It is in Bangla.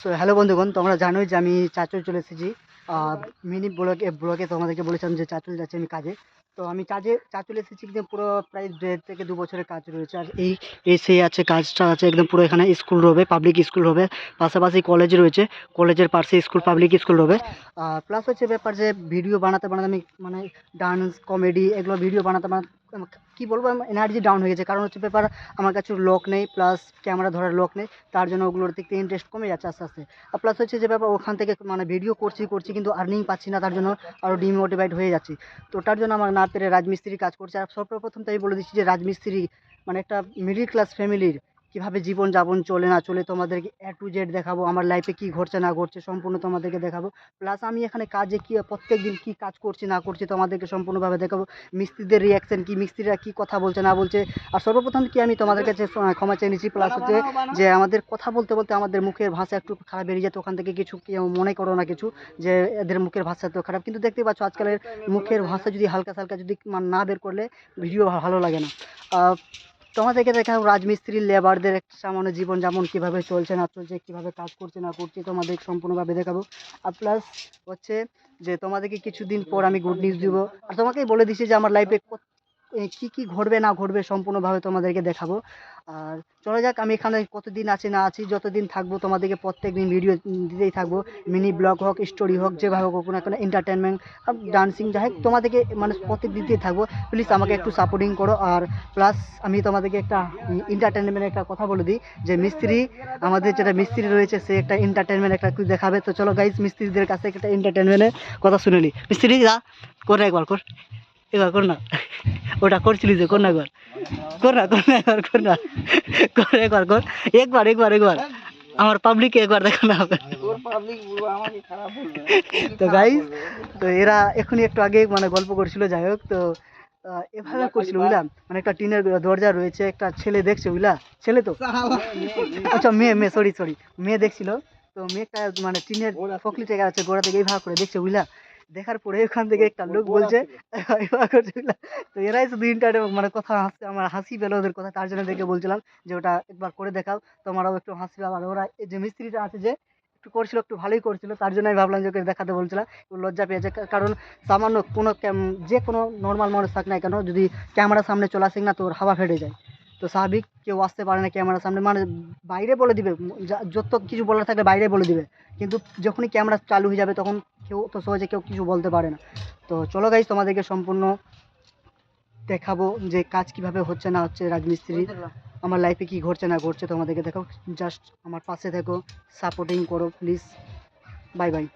তো হ্যালো বন্ধুগণ, তোমরা জানোই যে আমি চাচল চলে এসেছি। মিনি ব্লগে ব্লগে তোমাদেরকে বলেছিলাম যে চাচল যাচ্ছি আমি কাজে। তো আমি কাজে, চাচল এসেছি কিন্তু পুরো প্রায় দেড় থেকে দু বছরের কাজ রয়েছে। আর এই এসে আছে কাজটা আছে একদম পুরো এখানে স্কুল রবে পাবলিক স্কুল হবে, পাশাপাশি কলেজ রয়েছে। কলেজের পাশে স্কুল পাবলিক স্কুল রবে প্লাস হচ্ছে ব্যাপার যে ভিডিও বানাতে বানাতে আমি মানে ডান্স কমেডি এগুলো ভিডিও বানাতে বানাতে কী বলব এনার্জি ডাউন হয়ে গেছে। কারণ হচ্ছে পেপার আমার কাছে লক নেই প্লাস ক্যামেরা ধরার লক নেই, তার জন্য ওগুলোর দিক থেকে ইন্টারেস্ট কমে যাচ্ছে আস্তে আস্তে। আর প্লাস হচ্ছে যে ব্যাপার, ওখান থেকে মানে ভিডিও করছি করছি, কিন্তু আর্নিং পাচ্ছি না, তার জন্য আরও ডিমোটিভেট হয়ে যাচ্ছি। তো তার জন্য আমার না পেরে রাজমিস্ত্রি কাজ করছে। আর সর্বপ্রথম তাই বলে দিচ্ছি যে, রাজমিস্ত্রি মানে একটা মিডিল ক্লাস ফ্যামিলির কীভাবে জীবনযাপন চলে না চলে তোমাদেরকে এ টু জেড দেখাবো আমার লাইফে কী ঘটছে না ঘটছে সম্পূর্ণ তোমাদেরকে দেখাবো। প্লাস আমি এখানে কাজে কী প্রত্যেক দিন কী কাজ করছি না করছি তোমাদেরকে সম্পূর্ণভাবে দেখাবো। মিস্ত্রিদের রিয়াকশন কী মিস্ত্রিরা কী কথা বলছে না বলছে আর সর্বপ্রথম কি আমি তোমাদের কাছে ক্ষমা চেয়ে নিচ্ছি প্লাস হচ্ছে যে আমাদের কথা বলতে বলতে আমাদের মুখের ভাষা একটু খারাপ বেরিয়ে যেত ওখান থেকে কিছু কেউ মনে করো না কিছু যে এদের মুখের ভাষা তো খারাপ। কিন্তু দেখতে পাচ্ছ আজকালের মুখের ভাষা যদি হালকা সালকা যদি না বের করলে ভিডিও ভালো লাগে না। আহ, তোমাদেরকে দেখাবো রাজমিস্ত্রির লেবারদের একটা সামান্য জীবনযাপন কীভাবে চলছে, না চলছে, কীভাবে কাজ করছে, না করছে, তোমাদের সম্পূর্ণভাবে দেখাবো। আর প্লাস হচ্ছে যে তোমাদেরকে কিছুদিন পর আমি গুড নিউজ দিব। আর তোমাকেই বলে দিছি যে আমার লাইফে কী কী ঘটবে, না ঘটবে সম্পূর্ণভাবে তোমাদেরকে দেখাবো। আর চলে যাক, আমি এখানে কতদিন আছি না আছি, যতদিন থাকব তোমাদেরকে প্রত্যেক দিন ভিডিও দিতেই থাকব। মিনি ব্লগ হোক স্টোরি হোক, যেভাবে হোক না কেন এন্টারটেনমেন্ট ডান্সিং যাই হোক, তোমাদেরকে মানে প্রত্যেক দিতেই থাকব। প্লিজ আমাকে একটু সাপোর্টিং করো, আর প্লাস আমি তোমাদেরকে একটা এন্টারটেনমেন্টের একটা কথা বলে দিই, যে মিস্ত্রি, আমাদের যেটা মিস্ত্রি রয়েছে, সে একটা এন্টারটেনমেন্ট একটা কিছু দেখাবে। তো চলো গাইজ মিস্ত্রিদের কাছে একটা এন্টারটেনমেন্টের কথা শুনে নিই। মিস্ত্রি, যা, কর একবার, কর। এবার কর না ওটা করছিলি যে কর না একবার কর না কর না একবার কর না কর একবার কর একবার একবার। একবার আমার পাবলিককে একবার দেখো না তো গাইজ তো এরা এখনই একটু আগে মানে গল্প করছিল, যাই হোক, তো এভাবে করছিল, বুঝলাম। মানে একটা টিনের দরজা রয়েছে, একটা ছেলে দেখছে, বুঝলা? ছেলে তো? আচ্ছা মেয়ে মেয়ে সরি সরি মেয়ে দেখছিল। তো মেয়েটা মানে টিনের ফকলি টেকা আছে গোড়া থেকে এইভাবে করে দেখছে, বুঝলা? দেখার পরে ওখান থেকে একটা লোক বলছে তো এরাই শুধু ইন্টারনেট মানে কথা হাসছে আমার হাসি পেল ওদের কথা তার জন্য দেখে বলছিলাম যে ওটা একবার করে দেখাও তোমারাও একটু হাসি পাবে আর ওরা এই যে মিস্ত্রিটা আছে যে একটু করছিল একটু ভালোই করছিল তার জন্য আমি ভাবলাম যে ওকে দেখাতে বলছিলাম লজ্জা পেয়েছে। কারণ সামান্য কোনো ক্যাম- যে কোনো নর্মাল মানুষ থাক না কেন যদি ক্যামেরার সামনে চলে আসে না তো ওর হাওয়া ফেটে যায়। তো স্বাভাবিক কেউ আসতে পারে না ক্যামেরার সামনে মানে বাইরে বলে দিবে যা- যত কিছু বলার থাকলে বাইরে বলে দিবে। কিন্তু যখনই ক্যামেরা চালু হয়ে যাবে তখন কেউ তো সহজে কেউ কিছু বলতে পারে না। তো চলো গাইজ তোমাদেরকে সম্পূর্ণ দেখাবো যে কাজ কীভাবে হচ্ছে না হচ্ছে রাজমিস্ত্রি। আমার লাইফে কি ঘটছে না ঘটছে তোমাদেরকে দেখো জাস্ট আমার পাশে থেকো সাপোর্টিং করো প্লিজ বাই বাই